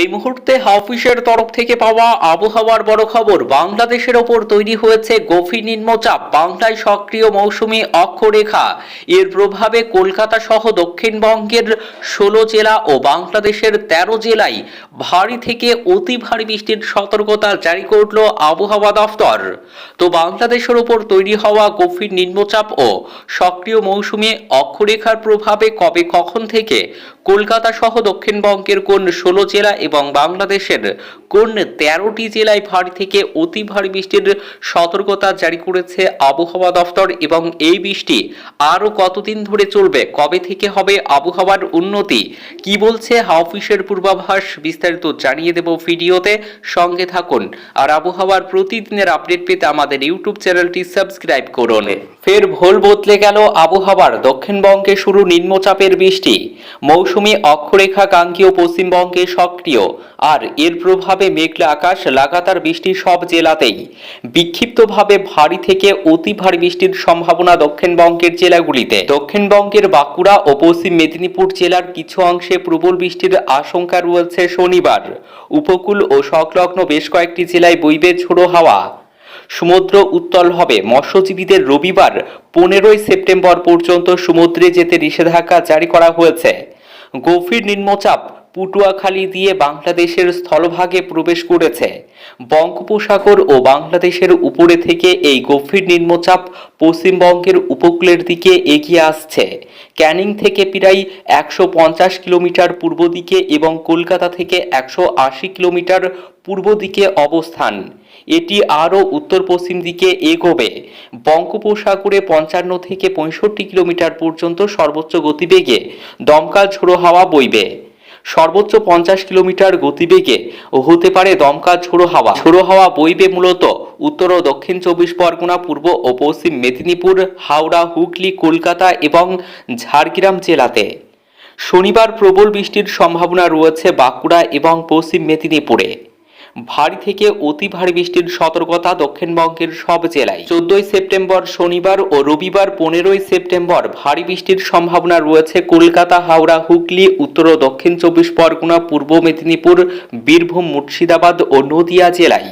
এই মুহূর্তে হাফিসের তরফ থেকে পাওয়া আবহাওয়ার বড় খবর, বাংলাদেশের ওপর তৈরি হয়েছে গভীর নিম্নচাপ, বাংলায় সক্রিয় মৌসুমি অক্ষরেখা। এর প্রভাবে কলকাতা সহ দক্ষিণবঙ্গের ষোলো জেলা ও বাংলাদেশের তেরো জেলায় ভারী থেকে অতি ভারী বৃষ্টির সতর্কতা জারি করল আবহাওয়া দফতর। তো বাংলাদেশের ওপর তৈরি হওয়া গভীর নিম্নচাপ ও সক্রিয় মৌসুমি অক্ষরেখার প্রভাবে কবে কখন থেকে কলকাতা সহ দক্ষিণবঙ্গের কোন ষোলো জেলা এবং বাংলাদেশের কোন তেরোটি জেলায় ভারী থেকে অতি ভারী বৃষ্টির সতর্কতা জারি করেছে আবহাওয়া দফতর এবং এই বৃষ্টি আরও কতদিন ধরে চলবে? কবে থেকে হবে আবহাওয়ার উন্নতি? কি বলছে হাওফিসের পূর্বাভাস? বিস্তারিত জানিয়ে দেব ভিডিওতে। সঙ্গে থাকুন। আর আবহাওয়ার প্রতিদিনের আপডেট পেতে আমাদের ইউটিউব চ্যানেলটি সাবস্ক্রাইব করুন। ফের ভোল বদলে গেল আবহাওয়ার। দক্ষিণবঙ্গে শুরু নিম্নচাপের বৃষ্টি। মৌসুমি অক্ষরেখা কাঙ্ক্ষীয় পশ্চিমবঙ্গে সক্রিয় আর এর প্রভাবে মেঘলা আকাশ, লাগাতার বৃষ্টি সব জেলাতেই। বিক্ষিপ্তভাবে ভারী থেকে অতি ভারী বৃষ্টির সম্ভাবনা দক্ষিণবঙ্গের জেলাগুলিতে। দক্ষিণবঙ্গের বাঁকুড়া ও পশ্চিম মেদিনীপুর জেলার কিছু অংশে প্রবল বৃষ্টির আশঙ্কা রয়েছে শনিবার। উপকূল ও সংলগ্ন বেশ কয়েকটি জেলায় বইবে ঝোড়ো হাওয়া। সমুদ্র উত্তল হবে। মৎস্যজীবীদের রবিবার, পনেরোই সেপ্টেম্বর পর্যন্ত সমুদ্রে যেতে নিষেধাজ্ঞা জারি করা হয়েছে। গভীর নিম্নচাপ পুটুয়াখালী দিয়ে বাংলাদেশের স্থলভাগে প্রবেশ করেছে। বঙ্গোপসাগর ও বাংলাদেশের উপরে থেকে এই গভীর নিম্নচাপ পশ্চিমবঙ্গের উপকূলের দিকে এগিয়ে আসছে। ক্যানিং থেকে প্রায় একশো পঞ্চাশ কিলোমিটার পূর্ব দিকে এবং কলকাতা থেকে একশো আশি কিলোমিটার পূর্ব দিকে অবস্থান। এটি আরও উত্তর পশ্চিম দিকে এগোবে। বঙ্গোপসাগরে পঞ্চান্ন থেকে পঁয়ষট্টি কিলোমিটার পর্যন্ত সর্বোচ্চ গতিবেগে দমকা ঝোড়ো হাওয়া বইবে। সর্বোচ্চ পঞ্চাশ কিলোমিটার গতিবেগে ও হতে পারে দমকা ঝোড়ো হাওয়া। ঝোড়ো হাওয়া বইবে মূলত উত্তর ও দক্ষিণ চব্বিশ পরগনা, পূর্ব ও পশ্চিম মেদিনীপুর, হাওড়া, হুগলি, কলকাতা এবং ঝাড়গ্রাম জেলাতে। শনিবার প্রবল বৃষ্টির সম্ভাবনা রয়েছে বাঁকুড়া এবং পশ্চিম মেদিনীপুরে। ভারী থেকে অতি ভারী বৃষ্টির সতর্কতা দক্ষিণবঙ্গের সব জেলায়। চোদ্দই সেপ্টেম্বর শনিবার ও রবিবার পনেরোই সেপ্টেম্বর ভারী বৃষ্টির সম্ভাবনা রয়েছে কলকাতা, হাওড়া, হুগলি, উত্তর ও দক্ষিণ চব্বিশ পরগনা, পূর্ব মেদিনীপুর, বীরভূম, মুর্শিদাবাদ ও নদিয়া জেলায়।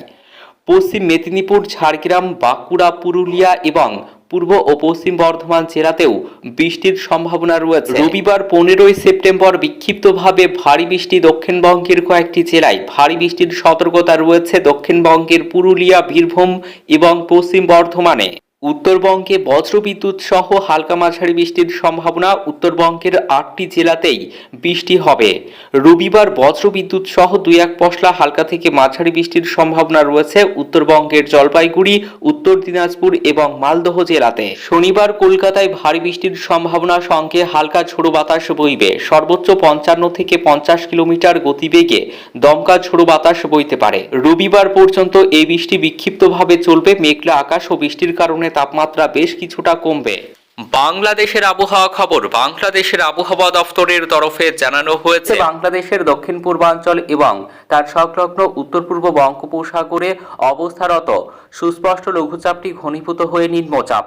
পশ্চিম মেদিনীপুর, ঝাড়গ্রাম, বাঁকুড়া, পুরুলিয়া এবং পূর্ব ও পশ্চিম বর্ধমান জেলাতেও বৃষ্টির সম্ভাবনা রয়েছে। রবিবার পনেরোই সেপ্টেম্বর বিক্ষিপ্তভাবে ভারী বৃষ্টি দক্ষিণবঙ্গের কয়েকটি জেলায়। ভারী বৃষ্টির সতর্কতা রয়েছে দক্ষিণবঙ্গের পুরুলিয়া, বীরভূম এবং পশ্চিম বর্ধমানে। উত্তরবঙ্গে বজ্রবিদ্যুৎ সহ হালকা মাঝারি বৃষ্টির সম্ভাবনা উত্তরবঙ্গের আটটি জেলাতেই বৃষ্টি হবে। রবিবার বজ্রবিদ্যুৎ সহ দুই এক পশলা হালকা থেকে মাঝারি বৃষ্টির সম্ভাবনা রয়েছে উত্তরবঙ্গের জলপাইগুড়ি, উত্তর দিনাজপুর এবং মালদহ জেলাতে। শনিবার কলকাতায় ভারী বৃষ্টির সম্ভাবনা, সঙ্গে হালকা ঝোড়ো বাতাস বইবে। সর্বোচ্চ পঞ্চান্ন থেকে পঞ্চাশ কিলোমিটার গতিবেগে দমকা ঝোড়ো বাতাস বইতে পারে। রবিবার পর্যন্ত এই বৃষ্টি বিক্ষিপ্তভাবে চলবে। মেঘলা আকাশ ও বৃষ্টির কারণে তাপমাত্রা বেশ কিছুটা কমবে। বাংলাদেশের আবহাওয়া খবর, বাংলাদেশের আবহাওয়া দফতরের তরফে জানানো হয়েছে। বাংলাদেশের দক্ষিণ পূর্বাঞ্চল এবং তার সংলগ্ন উত্তর পূর্ব বঙ্গোপসাগরে অবস্থারত সুস্পষ্ট লঘুচাপটি ঘনীভূত হয়ে নিম্নচাপ।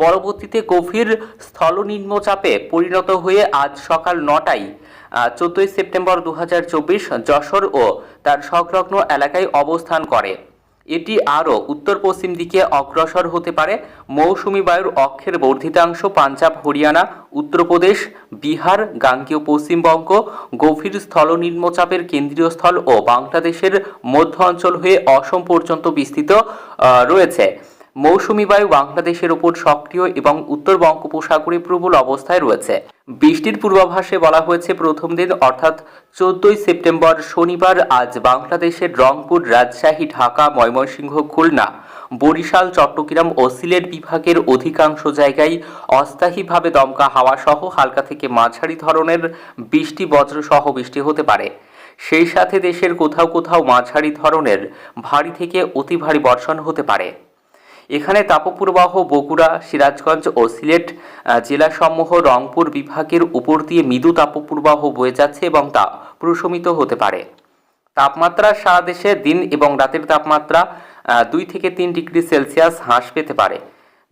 পরবর্তীতে গভীর স্থল নিম্নচাপে পরিণত হয়ে আজ সকাল নটায় চোদ্দই সেপ্টেম্বর দু হাজার চব্বিশ যশোর ও তার সংলগ্ন এলাকায় অবস্থান করে। এটি আরও উত্তর পশ্চিম দিকে অগ্রসর হতে পারে। মৌসুমি বায়ুর অক্ষের বর্ধিতাংশ পাঞ্জাব, হরিয়ানা, উত্তরপ্রদেশ, বিহার, গাঙ্গীয় পশ্চিমবঙ্গ, গভীর স্থল নিম্নচাপের কেন্দ্রীয় স্থল ও বাংলাদেশের মধ্য অঞ্চল হয়ে অসম পর্যন্ত বিস্তৃত রয়েছে। মৌসুমি বায়ু বাংলাদেশের ওপর সক্রিয় এবং উত্তর বঙ্গোপসাগরে প্রবল অবস্থায় রয়েছে। বৃষ্টির পূর্বাভাসে বলা হয়েছে, প্রথম দিন অর্থাৎ চোদ্দই সেপ্টেম্বর শনিবার আজ বাংলাদেশের রংপুর, রাজশাহী, ঢাকা, ময়মনসিংহ, খুলনা, বরিশাল, চট্টগ্রাম ও সিলেট বিভাগের অধিকাংশ জায়গায় অস্থায়ীভাবে দমকা হাওয়া সহ হালকা থেকে মাঝারি ধরনের বৃষ্টি বজ্র সহ বৃষ্টি হতে পারে। সেই সাথে দেশের কোথাও কোথাও মাঝারি ধরনের, ভারী থেকে অতি ভারী বর্ষণ হতে পারে। এখানে তাপপ্রবাহ বগুড়া, সিরাজগঞ্জ ও সিলেট জেলাসমূহ রংপুর বিভাগের উপর দিয়ে মৃদু তাপপ্রবাহ বয়ে যাচ্ছে এবং তা প্রশমিত হতে পারে। তাপমাত্রা সারা দেশে দিন এবং রাতের তাপমাত্রা দুই থেকে তিন ডিগ্রি সেলসিয়াস হ্রাস পেতে পারে।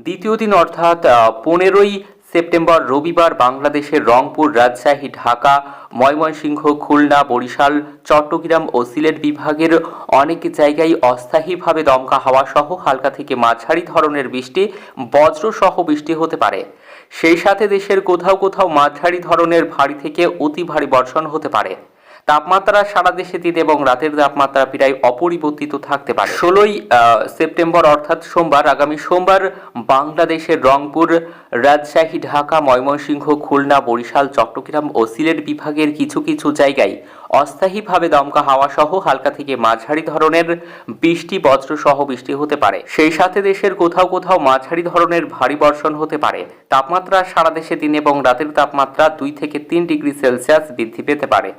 দ্বিতীয় দিন অর্থাৎ পনেরোই সেপ্টেম্বর রবিবার বাংলাদেশের রংপুর, রাজশাহী, ঢাকা ময়মনসিংহ, খুলনা, বরিশাল, চট্টগ্রাম ও সিলেট বিভাগের অনেক জায়গায় অস্থায়ীভাবে দমকা হাওয়া সহ হালকা থেকে মাঝারি ধরনের বৃষ্টি বজ্র সহ বৃষ্টি হতে পারে। সেই সাথে দেশের কোথাও কোথাও মাঝারি ধরনের ভারী থেকে অতি ভারী বর্ষণ হতে পারে। তাপমাত্রা সারা দেশে দিন এবং রাতের তাপমাত্রা প্রায় অপরিবর্তিত থাকতে পারে। ষোলোই সেপ্টেম্বর অর্থাৎ সোমবার, আগামী সোমবার বাংলাদেশের রংপুর, রাজশাহী, ঢাকা, ময়মনসিংহ, খুলনা, বরিশাল, চট্টগ্রাম ও সিলেট বিভাগের কিছু কিছু জায়গায় অস্থায়ীভাবে দমকা হাওয়া সহ হালকা থেকে মাঝারি ধরনের বৃষ্টি বজ্র সহ বৃষ্টি হতে পারে। সেই সাথে দেশের কোথাও কোথাও মাঝারি ধরনের ভারী বর্ষণ হতে পারে। তাপমাত্রা সারা দেশে দিন এবং রাতের তাপমাত্রা দুই থেকে তিন ডিগ্রি সেলসিয়াস বৃদ্ধি পেতে পারে।